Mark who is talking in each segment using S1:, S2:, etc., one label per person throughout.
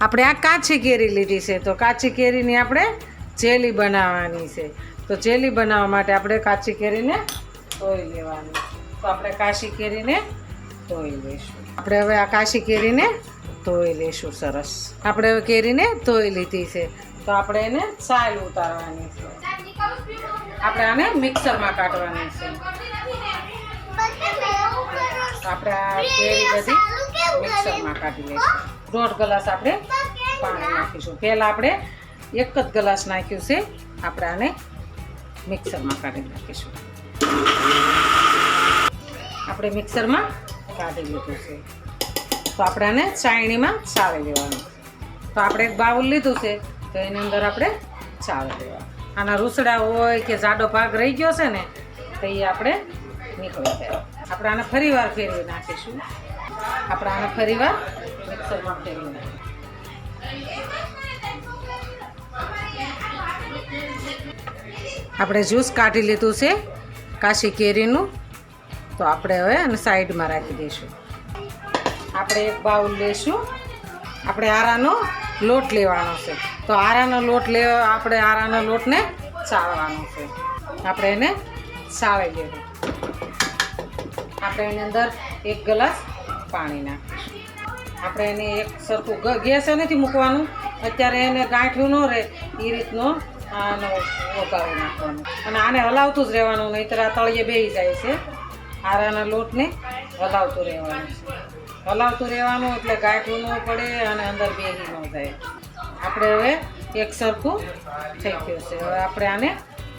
S1: આપણે આ કાચી કેરી લીધી છે. તો કાચી કેરીની આપણે જેલી બનાવવાની છે. તો જેલી બનાવવા માટે આપણે કાચી કેરીને ધોઈ લેવાની તો આપણે કાચી કેરીને ધોઈ લઈશું. આપણે હવે આ કાચી કેરીને ધોઈ લઈશું સરસ. આપણે હવે કેરીને ધોઈ લીધી છે. તો આપણે એને સાલ ઉતારવાની છે. આપણે આને મિક્સરમાં કાઢવાની છે. આપણે આ કેરી બધી મિક્સરમાં કાઢી લઈશું. દોઢ ગ્લાસ આપણે પાણી નાખીશું. પહેલાં આપણે એક જ ગ્લાસ નાખ્યું છે. આપણે આને મિક્સરમાં કાઢી નાખીશું. આપણે મિક્સરમાં કાઢી લીધું છે. તો આપણે આને ચાયણીમાં ચાળી લેવાનું. તો આપણે એક બાઉલ લીધું છે, તો એની અંદર આપણે ચાળી લેવા આના રૂસડા હોય કે જાડો ભાગ રહી ગયો છે ને, તો એ આપણે નીકળી જાય. આપણે આને ફરીવાર ફેરવી નાખીશું. આપણે આને ફરીવાર મિક્સરમાં ફેરવી આપણે જ્યુસ કાઢી લીધું છે, કાશી કેરીનું. તો આપણે હવે એને સાઈડમાં રાખી દઈશું. આપણે એક બાઉલ લઈશું. આપણે આરાનો લોટ લેવાનો છે. તો આરાનો લોટ લેવા આપણે આરાનો લોટને ચાળવાનો છે. આપણે એને ચાળી લેવું આપણે એની અંદર એક ગ્લાસ પાણી નાખીશું. આપણે એને એક સરખું ગેસ નથી મૂકવાનું. અત્યારે એને ગાંઠ્યું ન રહે એ રીતનો આનો વઘારી નાખવાનો. અને આને હલાવતું જ રહેવાનું, નહીંતર આ તળિયે બેહી જાય છે. આરાના લોટને હલાવતું રહેવાનું છે. હલાવતું રહેવાનું એટલે ગાંઠવું ન પડે અને અંદર બેસી ન જાય. આપણે હવે એક સરખું થઈ ગયું છે. હવે આપણે આને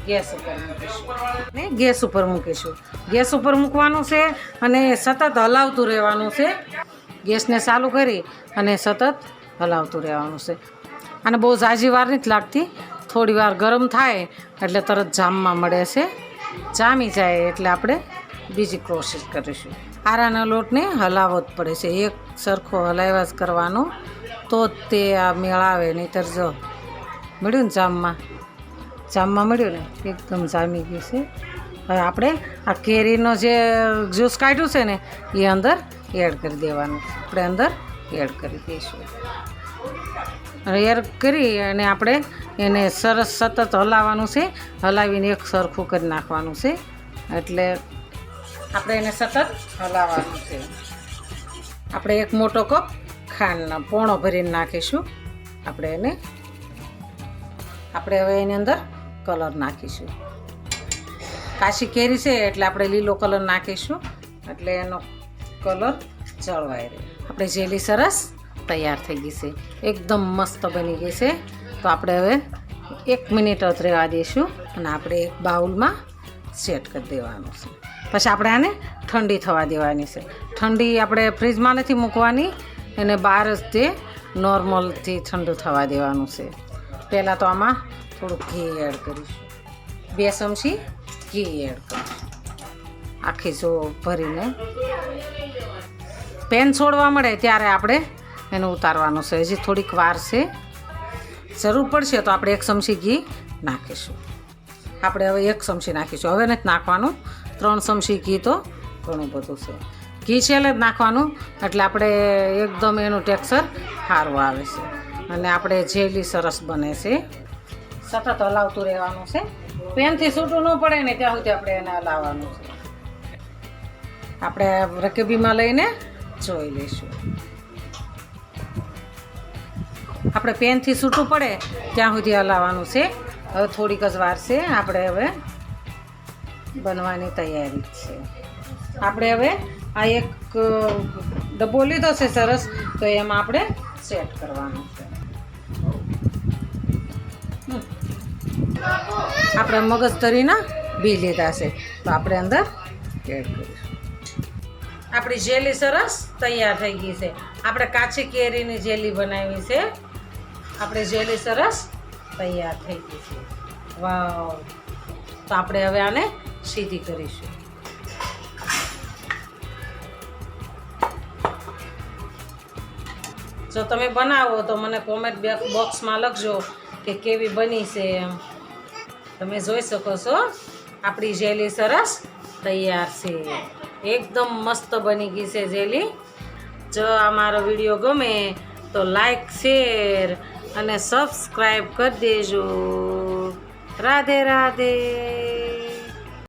S1: ગેસ ઉપર મૂકીશું. ને ગેસ ઉપર મૂકીશું. ગેસ ઉપર મૂકવાનું છે અને સતત હલાવતું રહેવાનું છે. ગેસને ચાલુ કરી અને સતત હલાવતું રહેવાનું છે. અને બહુ ઝાઝી વાર નથી લાગતી. થોડી વાર ગરમ થાય એટલે તરત જામમાં મળે છે. જામી જાય એટલે આપણે બીજી પ્રોસેસ કરીશું. આરાના લોટને હલાવવો જ પડે છે. એક સરખો હલાવ્યા જ કરવાનો. તો જ તે આ મેળાવે નહીંતર જો. મળ્યું ને જામમાં? જામમાં મળ્યું ને? એકદમ જામી ગયું છે. હવે આપણે આ કેરીનો જે જ્યુસ કાઢ્યું છે ને, એ અંદર એડ કરી દેવાનું. આપણે અંદર એડ કરી દઈશું. અને એડ કરી અને આપણે એને સરસ સતત હલાવવાનું છે. હલાવીને એક સરખું કરી નાખવાનું છે. એટલે આપણે એને સતત હલાવવાનું છે. આપણે એક મોટો કપ ખાંડના પોણો ભરીને નાખીશું. આપણે એને, આપણે હવે એની અંદર કલર નાખીશું. કાશી કેરી છે એટલે આપણે લીલો કલર નાખીશું. એટલે એનો કલર જળવાઈ રહે આપણે જેલી સરસ તૈયાર થઈ ગઈ છે. એકદમ મસ્ત બની ગઈ છે. તો આપણે હવે એક મિનિટ જ રહેવા દઈશું અને આપણે એક બાઉલમાં સેટ કરી દેવાનું છે. પછી આપણે આને ઠંડી થવા દેવાની છે. ઠંડી આપણે ફ્રીજમાં નથી મૂકવાની. એને બહાર જ તે નોર્મલથી ઠંડુ થવા દેવાનું છે. પહેલાં તો આમાં થોડુંક ઘી એડ કરીશું. બે ચમચી ઘી એડ કરીશું આખી જો ભરીને પેન છોડવા મળે ત્યારે આપણે એને ઉતારવાનું છે. હજી થોડીક વાર છે. જરૂર પડશે તો આપણે એક ચમચી ઘી નાખીશું. આપણે હવે એક ચમચી નાખીશું. હવે નથી નાખવાનું. ત્રણ ચમચી ઘી તો ઘણું બધું છે. ઘી છેલ્લે જ નાખવાનું. એટલે આપણે એકદમ એનું ટેક્સચર સારું આવે છે. અને આપણે જેલી સરસ બને છે. સતત હલાવતું રહેવાનું છે. પેનથી છૂટું ન પડે ને ત્યાં સુધી આપણે એને હલાવવાનું છે. આપણે રકેબીમાં લઈને જોઈ લઈશું. આપણે પેનથી છૂટું પડે, ત્યાં સુધી હલાવવાનું છે. હવે થોડીક જ વાર છે, આપણે હવે બનવાની તૈયારી છે. આપણે હવે આ એક ડબ્બો લીધો છે સરસ, તો એમાં આપણે સેટ કરવાનું છે. આપણે મગજતરીના બી લીધા છે. તો આપણે અંદર એડ કરીશું આપણી જેલી સરસ તૈયાર થઈ ગઈ છે. આપણે કાચી કેરીની જેલી બનાવી છે. આપણે જેલી સરસ તૈયાર થઈ ગઈ છે. વાવ. તો આપણે હવે આને સીધી કરીશું. જો તમે બનાવો તો મને કોમેન્ટ બોક્સમાં લખજો કે કેવી બની છે એમ. તમે જોઈ શકો છો, આપણી જેલી સરસ તૈયાર છે. એકદમ મસ્ત બની ગઈ છે જેલી. જો આ મારો વીડિયો ગમે તો લાઈક, શેર અને સબસ્ક્રાઈબ કરી દેજો. રાધે રાધે.